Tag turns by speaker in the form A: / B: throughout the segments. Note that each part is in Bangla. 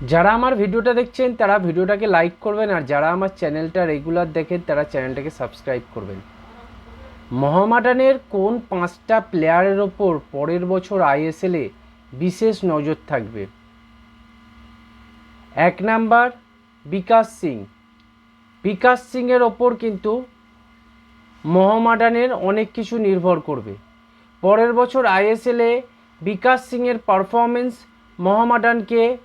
A: যারা আমার ভিডিওটা দেখছেন, তারা ভিডিওটাকে লাইক করবেন আর যারা আমার চ্যানেলটা রেগুলার দেখেন, তারা চ্যানেলটাকে সাবস্ক্রাইব করবেন। মহামাডানের কোন পাঁচটা প্লেয়ারের ওপর পরের বছর আইএসএলে বিশেষ নজর থাকবে? এক নাম্বার, বিকাশ সিং। বিকাশ সিংয়ের ওপর কিন্তু মহামাডানের অনেক কিছু নির্ভর করবে। পরের বছর আইএসএলে বিকাশ সিংয়ের পারফরমেন্স মোহামেডানকে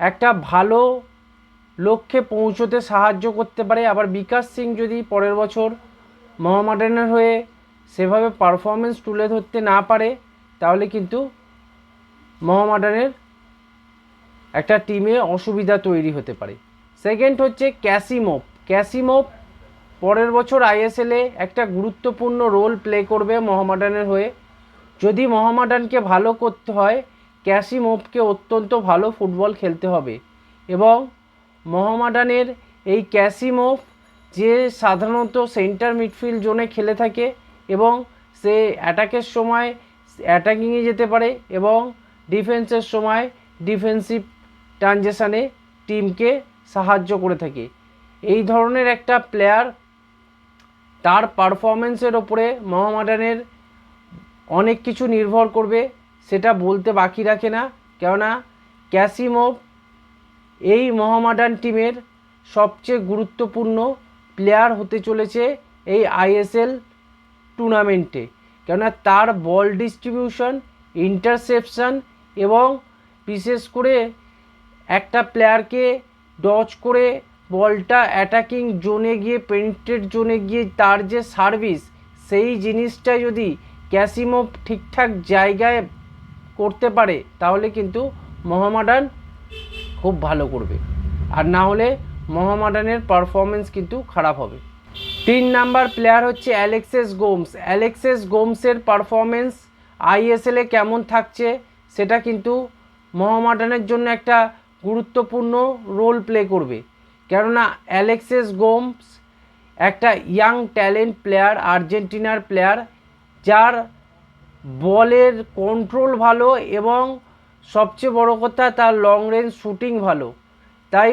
A: একটা ভালো লক্ষ্যে পৌঁছতে সাহায্য করতে পারে। আবার বিকাশ সিং যদি পরের বছর মোহামেডানের হয়ে সেভাবে পারফরমেন্স তুলে ধরতে না পারে, তাহলে কিন্তু মোহামেডানের একটা টিমে অসুবিধা তৈরি হতে পারে। সেকেন্ড হচ্ছে ক্যাসিমোপ ক্যাসিমোপ পরের বছর আইএসএলে একটা গুরুত্বপূর্ণ রোল প্লে করবে মোহামেডানের হয়ে। যদি মোহামেডানকে ভালো করতে হয় ক্যাসিমোভকে অত্যন্ত ভালো ফুটবল খেলতে হবে এবং মোহামেডানের এই ক্যাসিমোভ যে সাধারণত সেন্টার মিডফিল্ড জোনে খেলে থাকে এবং সে অ্যাটাকের সময় অ্যাটাকিংয়ে যেতে পারে এবং ডিফেন্সের সময় ডিফেন্সিভ ট্রানজেকশানে টিমকে সাহায্য করে থাকে। এই ধরনের একটা প্লেয়ার তার পারফরমেন্সের ওপরে মোহামেডানের অনেক কিছু নির্ভর করবে সেটা বলতে বাকি রাখে না। কেননা ক্যাসিমোভ এই মোহামেডান টিমের সবচেয়ে গুরুত্বপূর্ণ প্লেয়ার হতে চলেছে এই আইএসএল টুর্নামেন্টে। কেননা তার বল ডিস্ট্রিবিউশন, ইন্টারসেপশন এবং বিশেষ করে একটা প্লেয়ারকে ডচ করে বলটা অ্যাটাকিং জোনে গিয়ে পেনিট্রেট জোনে গিয়ে তার যে সার্ভিস, সেই জিনিসটা যদি ক্যাসিমো ঠিকঠাক জায়গায় করতে পারে, তাহলে কিন্তু মোহামেডান খুব ভালো করবে। আর না হলে মোহামেডানের পারফরমেন্স কিন্তু খারাপ হবে। তিন নাম্বার প্লেয়ার হচ্ছে অ্যালেক্সেস গোমস। অ্যালেক্সেস গোমসের পারফরমেন্স আইএসএলে কেমন থাকছে, সেটা কিন্তু মোহামেডানের জন্য একটা গুরুত্বপূর্ণ রোল প্লে করবে। কেননা অ্যালেক্সেস গোমস একটা ইয়াং ট্যালেন্ট প্লেয়ার আর্জেন্টিনার প্লেয়ার যার বলের কন্ট্রোল ভালো এবং সবচেয়ে বড় কথা তার লং রেঞ্জ শুটিং ভালো। তাই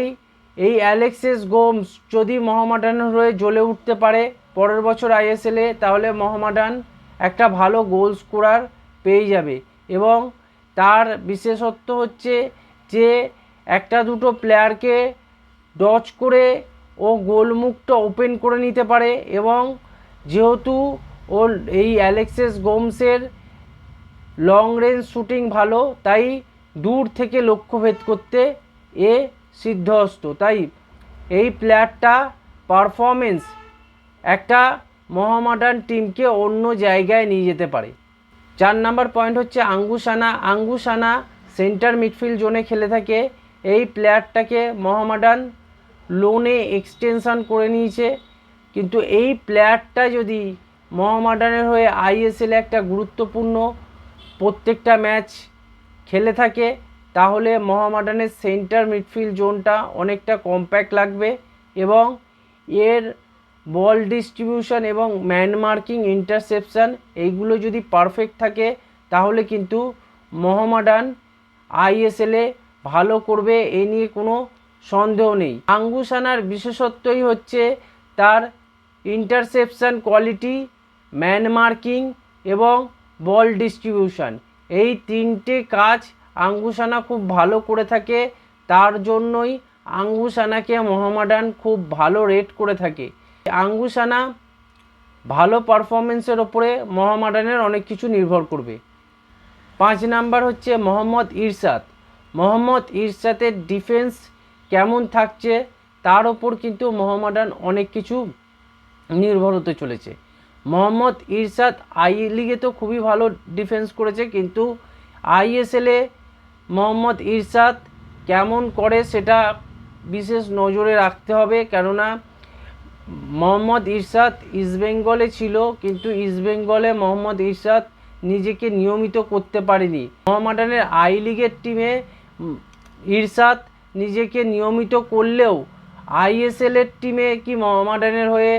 A: এই অ্যালেক্সেস গোমস যদি মোহামেডানের হয়ে জ্বলে উঠতে পারে পরের বছর আইএসএলে তাহলে মোহামেডান একটা ভালো গোল স্কোরার পেয়ে যাবে এবং তার বিশেষত্ব হচ্ছে যে একটা দুটো প্লেয়ারকে ডচ করে ও গোলমুখটা ওপেন করে নিতে পারে এবং যেহেতু ওর এই অ্যালেক্সেস গোমসের লং রেঞ্জ শুটিং ভালো, তাই দূর থেকে লক্ষ্যভেদ করতে এ সিদ্ধহস্ত। তাই এই প্লেয়ারটা পারফরমেন্স একটা মোহামেডান টিমকে অন্য জায়গায় নিয়ে যেতে পারে। চার নাম্বার পয়েন্ট হচ্ছে আঙ্গুসানা। আঙ্গুসানা সেন্টার মিডফিল্ড জোনে খেলে থাকে। এই প্লেয়ারটাকে মোহামেডান লোনে এক্সটেনশন করে নিয়েছে। কিন্তু এই প্লেয়ারটা যদি মোহামেডানের হয়ে আইএসএল একটা গুরুত্বপূর্ণ প্রত্যেকটা ম্যাচ খেলে থাকে, তাহলে মহামাডানের সেন্টার মিডফিল্ড জোনটা অনেকটা কম্প্যাক্ট লাগবে এবং এর বল ডিস্ট্রিবিউশন এবং ম্যান মার্কিং ইন্টারসেপশন এইগুলো যদি পারফেক্ট থাকে, তাহলে কিন্তু মহামাডান আইএসএলে ভালো করবে এ নিয়ে কোনো সন্দেহ নেই। আঙ্গুসানার বিশেষত্বই হচ্ছে তার ইন্টারসেপশন কোয়ালিটি, ম্যান মার্কিং এবং বল ডিস্ট্রিবিউশন। এই তিনটে কাজ আঙ্গুসানা খুব ভালো করে থাকে, তার জন্যই আঙ্গুসানাকে মোহামেডান খুব ভালো রেট করে থাকে। আঙ্গুসানা ভালো পারফরমেন্সের ওপরে মোহামেডানের অনেক কিছু নির্ভর করবে। পাঁচ নাম্বার হচ্ছে মোহাম্মদ ইরশাদ। মোহাম্মদ ইরশাদের ডিফেন্স কেমন থাকছে, তার ওপর কিন্তু মোহামেডান অনেক কিছু নির্ভর হতে চলেছে। মোহাম্মদ ইরশাদ আই লিগে তো খুবই ভালো ডিফেন্স করেছে, কিন্তু আইএসএলে মোহাম্মদ ইরশাদ কেমন করে সেটা বিশেষ নজরে রাখতে হবে, কেননা মোহাম্মদ ইরশাদ ইস্টবেঙ্গলে ছিল, কিন্তু ইস্টবেঙ্গলে মোহাম্মদ ইরশাদ নিজেকে নিয়মিত করতে পারেনি। মোহামেডানের আই লিগের টিমে ইরশাদ নিজেকে নিয়মিত করলেও আইএসএলের টিমে কি মোহামেডানের হয়ে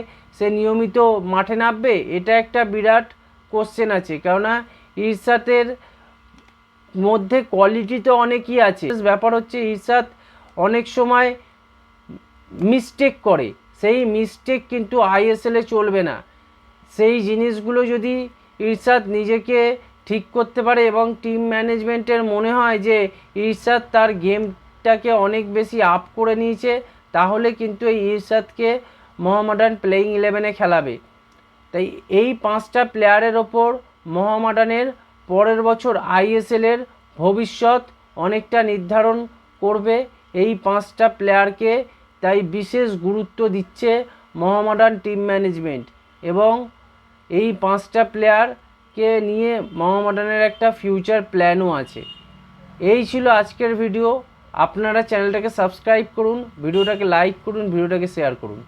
A: নিয়মিত মাঠে নামবে, এটা একটা বিরাট কোশ্চেন আছে। কেননা ইরশাদের মধ্যে কোয়ালিটি তো অনেকই আছে। ব্যাপার হচ্ছে ইরশাদ অনেক সময় মিস্টেক করে। সেই মিস্টেক কিন্তু আইএসএলে চলবে না। সেই জিনিসগুলো যদি ইরশাদ নিজেকে ঠিক করতে পারে এবং টিম ম্যানেজমেন্টের মনে হয় যে ইরশাদ তার গেমটাকে অনেক বেশি আপ করে নিয়েছে, তাহলে কিন্তু এই ইরশাদকে মোহামেডান প্লেয়িং ইলেভেনে খেলাবে। তাই এই পাঁচটা প্লেয়ারের ওপর মোহামেডানের পরের বছর আইএসএলের ভবিষ্যৎ অনেকটা নির্ধারণ করবে এই পাঁচটা প্লেয়ারকে তাই বিশেষ গুরুত্ব দিচ্ছে মোহামেডান টিম ম্যানেজমেন্ট এবং এই পাঁচটা প্লেয়ারকে নিয়ে মোহামেডানের একটা ফিউচার প্ল্যানও আছে। এই ছিল আজকের ভিডিও আপনারা চ্যানেলটাকে সাবস্ক্রাইব করুন ভিডিওটাকে লাইক করুন ভিডিওটাকে শেয়ার করুন।